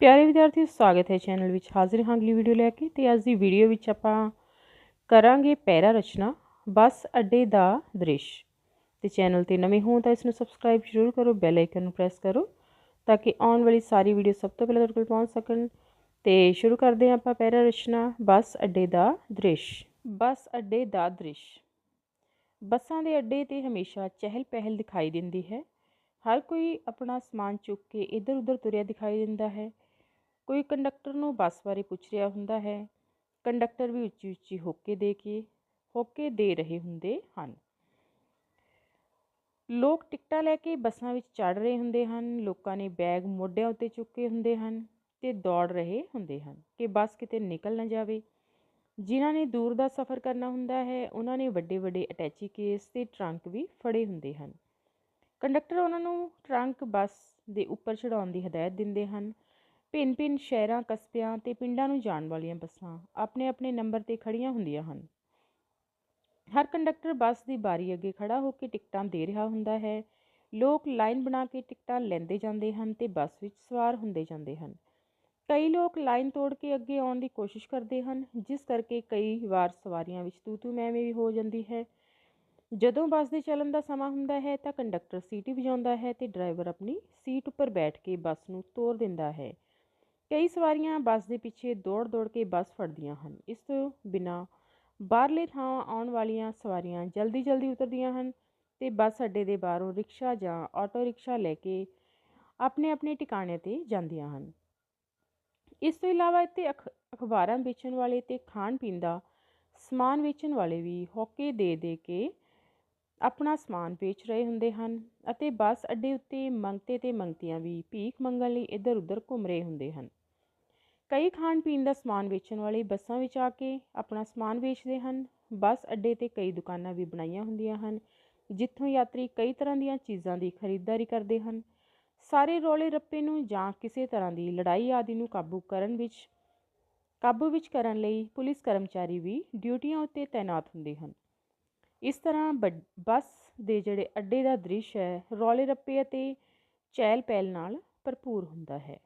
ਪਿਆਰੇ ਵਿਦਿਆਰਥੀਓ, ਸਵਾਗਤ ਹੈ ਚੈਨਲ ਵਿੱਚ ਹਾਜ਼ਰ ਹਾਂ ਅਗਲੀ ਵੀਡੀਓ ਲੈ ਕੇ ਤੇ ਅੱਜ ਦੀ ਵੀਡੀਓ ਵਿੱਚ ਆਪਾਂ ਕਰਾਂਗੇ ਪੈਰਾ ਰਚਨਾ, ਬੱਸ ਅੱਡੇ ਦਾ ਦ੍ਰਿਸ਼। ਤੇ ਚੈਨਲ ਤੇ ਨਵੇਂ ਹੋ ਤਾਂ ਇਸ ਨੂੰ ਸਬਸਕ੍ਰਾਈਬ ਜ਼ਰੂਰ ਕਰੋ, ਬੈਲ ਆਈਕਨ ਨੂੰ ਪ੍ਰੈਸ ਕਰੋ ਤਾਂ ਕਿ ਆਉਣ ਵਾਲੀ ਸਾਰੀ ਵੀਡੀਓ ਸਭ ਤੋਂ ਪਹਿਲਾਂ ਤੁਹਾਡੇ ਕੋਲ ਪਹੁੰਚ ਸਕਣ। ਤੇ ਸ਼ੁਰੂ ਕਰਦੇ ਹਾਂ ਆਪਾਂ ਪੈਰਾ ਰਚਨਾ, ਬੱਸ ਅੱਡੇ ਦਾ ਦ੍ਰਿਸ਼। ਬੱਸ ਅੱਡੇ ਦਾ ਦ੍ਰਿਸ਼। ਬੱਸਾਂ ਦੇ ਅੱਡੇ ਤੇ ਹਮੇਸ਼ਾ ਚਹਿਲ ਪਹਿਲ ਦਿਖਾਈ ਦਿੰਦੀ ਹੈ। ਹਰ ਕੋਈ ਆਪਣਾ ਸਮਾਨ ਚੁੱਕ ਕੇ ਇੱਧਰ ਉੱਧਰ ਤੁਰਿਆ ਦਿਖਾਈ ਦਿੰਦਾ ਹੈ। ਕੋਈ ਕੰਡਕਟਰ ਨੂੰ ਬੱਸ ਬਾਰੇ ਪੁੱਛ ਰਿਹਾ ਹੁੰਦਾ ਹੈ। ਕੰਡਕਟਰ ਵੀ ਉੱਚੀ ਉੱਚੀ ਹੋਕੇ ਦੇ ਕੇ, ਹੋਕੇ ਦੇ ਰਹੇ ਹੁੰਦੇ ਹਨ। ਲੋਕ ਟਿਕਟਾਂ ਲੈ ਕੇ ਬੱਸਾਂ ਵਿੱਚ ਚੜ ਰਹੇ ਹੁੰਦੇ ਹਨ। ਲੋਕਾਂ ਨੇ ਬੈਗ ਮੋਢਿਆਂ ਉੱਤੇ ਚੁੱਕੇ ਹੁੰਦੇ ਹਨ ਤੇ ਦੌੜ ਰਹੇ ਹੁੰਦੇ ਹਨ ਕਿ ਬੱਸ ਕਿਤੇ ਨਿਕਲ ਨਾ ਜਾਵੇ। ਜਿਨ੍ਹਾਂ ਨੇ ਦੂਰ ਦਾ ਸਫ਼ਰ ਕਰਨਾ ਹੁੰਦਾ ਹੈ, ਉਹਨਾਂ ਨੇ ਵੱਡੇ ਵੱਡੇ ਅਟੈਚੀ ਕੇਸ ਤੇ ਟਰੰਕ ਵੀ ਫੜੇ ਹੁੰਦੇ ਹਨ। ਕੰਡਕਟਰ ਉਹਨਾਂ ਨੂੰ ਟਰੰਕ ਬੱਸ ਦੇ ਉੱਪਰ ਚੜਾਉਣ ਦੀ ਹਦਾਇਤ ਦਿੰਦੇ ਹਨ। ਭਿੰਨ ਭਿੰਨ ਸ਼ਹਿਰਾਂ, ਕਸਬਿਆਂ ਤੇ ਪਿੰਡਾਂ ਨੂੰ ਜਾਣ ਵਾਲੀਆਂ ਬੱਸਾਂ ਆਪਣੇ ਆਪਣੇ ਨੰਬਰ ਤੇ ਖੜ੍ਹੀਆਂ ਹੁੰਦੀਆਂ ਹਨ। ਹਰ ਕੰਡਕਟਰ ਬੱਸ ਦੀ ਬਾਰੀ ਅੱਗੇ ਖੜ੍ਹਾ ਹੋ ਕੇ ਟਿਕਟਾਂ ਦੇ ਰਿਹਾ ਹੁੰਦਾ ਹੈ। ਲੋਕ ਲਾਈਨ ਬਣਾ ਕੇ ਟਿਕਟਾਂ ਲੈਂਦੇ ਜਾਂਦੇ ਹਨ ਤੇ ਬੱਸ ਵਿੱਚ ਸਵਾਰ ਹੁੰਦੇ ਜਾਂਦੇ ਹਨ। ਕਈ ਲੋਕ ਲਾਈਨ ਤੋੜ ਕੇ ਅੱਗੇ ਆਉਣ ਦੀ ਕੋਸ਼ਿਸ਼ ਕਰਦੇ ਹਨ, ਜਿਸ ਕਰਕੇ ਕਈ ਵਾਰ ਸਵਾਰੀਆਂ ਵਿੱਚ ਤੂ ਤੂ ਮੈਂ ਵੀ ਹੋ ਜਾਂਦੀ ਹੈ। ਜਦੋਂ ਬੱਸ ਦੇ ਚੱਲਣ ਦਾ ਸਮਾਂ ਹੁੰਦਾ ਹੈ ਤਾਂ ਕੰਡਕਟਰ ਸੀਟੀ ਵਜਾਉਂਦਾ ਹੈ ਤੇ ਡਰਾਈਵਰ ਆਪਣੀ ਸੀਟ ਉੱਪਰ ਬੈਠ ਕੇ ਬੱਸ ਨੂੰ ਤੋਰ ਦਿੰਦਾ ਹੈ। ਕਈ ਸਵਾਰੀਆਂ ਬੱਸ ਦੇ ਪਿੱਛੇ ਦੌੜ-ਦੌੜ ਕੇ ਬੱਸ ਫੜਦੀਆਂ ਹਨ। ਇਸ ਤੋਂ ਬਿਨਾ ਬਾਹਰਲੇ ਥਾਂ ਆਉਣ ਵਾਲੀਆਂ ਸਵਾਰੀਆਂ ਜਲਦੀ-ਜਲਦੀ ਉਤਰਦੀਆਂ ਹਨ ਤੇ ਬੱਸ ਅੱਡੇ ਦੇ ਬਾਹਰੋਂ ਰਿਕਸ਼ਾ ਜਾਂ ਆਟੋ ਰਿਕਸ਼ਾ ਲੈ ਕੇ ਆਪਣੇ-ਆਪਣੇ ਟਿਕਾਣਿਆਂ ਤੇ ਜਾਂਦੀਆਂ ਹਨ। ਇਸ ਤੋਂ ਇਲਾਵਾ ਇੱਥੇ ਅਖਬਾਰਾਂ ਵੇਚਣ ਵਾਲੇ ਤੇ ਖਾਣ ਪੀਣ ਦਾ ਸਮਾਨ ਵੇਚਣ ਵਾਲੇ ਵੀ ਹੋਕੇ ਦੇ ਦੇ ਕੇ ਆਪਣਾ ਸਮਾਨ ਵੇਚ ਰਹੇ ਹੁੰਦੇ ਹਨ ਅਤੇ ਬੱਸ ਅੱਡੇ ਉੱਤੇ ਮੰਗਤੇ ਤੇ ਮੰਗਤੀਆਂ ਵੀ ਭੀਖ ਮੰਗਣ ਲਈ ਇੱਧਰ ਉੱਧਰ ਘੁੰਮ ਰਹੇ ਹੁੰਦੇ ਹਨ। ਕਈ ਖਾਣ ਪੀਣ ਦਾ ਸਮਾਨ ਵੇਚਣ ਵਾਲੇ ਬੱਸਾਂ ਵਿੱਚ ਆ ਕੇ ਆਪਣਾ ਸਮਾਨ ਵੇਚਦੇ ਹਨ। ਬੱਸ ਅੱਡੇ ਤੇ ਕਈ ਦੁਕਾਨਾਂ ਵੀ ਬਣਾਈਆਂ ਹੁੰਦੀਆਂ ਹਨ, ਜਿੱਥੋਂ ਯਾਤਰੀ ਕਈ ਤਰ੍ਹਾਂ ਦੀਆਂ ਚੀਜ਼ਾਂ ਦੀ ਖਰੀਦਦਾਰੀ ਕਰਦੇ ਹਨ। ਸਾਰੇ ਰੋਲੇ ਰੱਪੇ ਨੂੰ ਜਾਂ ਕਿਸੇ ਤਰ੍ਹਾਂ ਦੀ ਲੜਾਈ ਆਦਿ ਨੂੰ ਕਾਬੂ ਕਰਨ ਵਿੱਚ, ਕਾਬੂ ਵਿੱਚ ਕਰਨ ਲਈ ਪੁਲਿਸ ਕਰਮਚਾਰੀ ਵੀ ਡਿਊਟੀਆਂ ਉੱਤੇ ਤਾਇਨਾਤ ਹੁੰਦੇ ਹਨ। ਇਸ ਤਰ੍ਹਾਂ ਬੱਸ ਦੇ ਜਿਹੜੇ ਅੱਡੇ ਦਾ ਦ੍ਰਿਸ਼ ਹੈ, ਰੌਲੇ ਰੱਪੇ ਅਤੇ ਚਹਿਲ ਪਹਿਲ ਨਾਲ ਭਰਪੂਰ ਹੁੰਦਾ ਹੈ।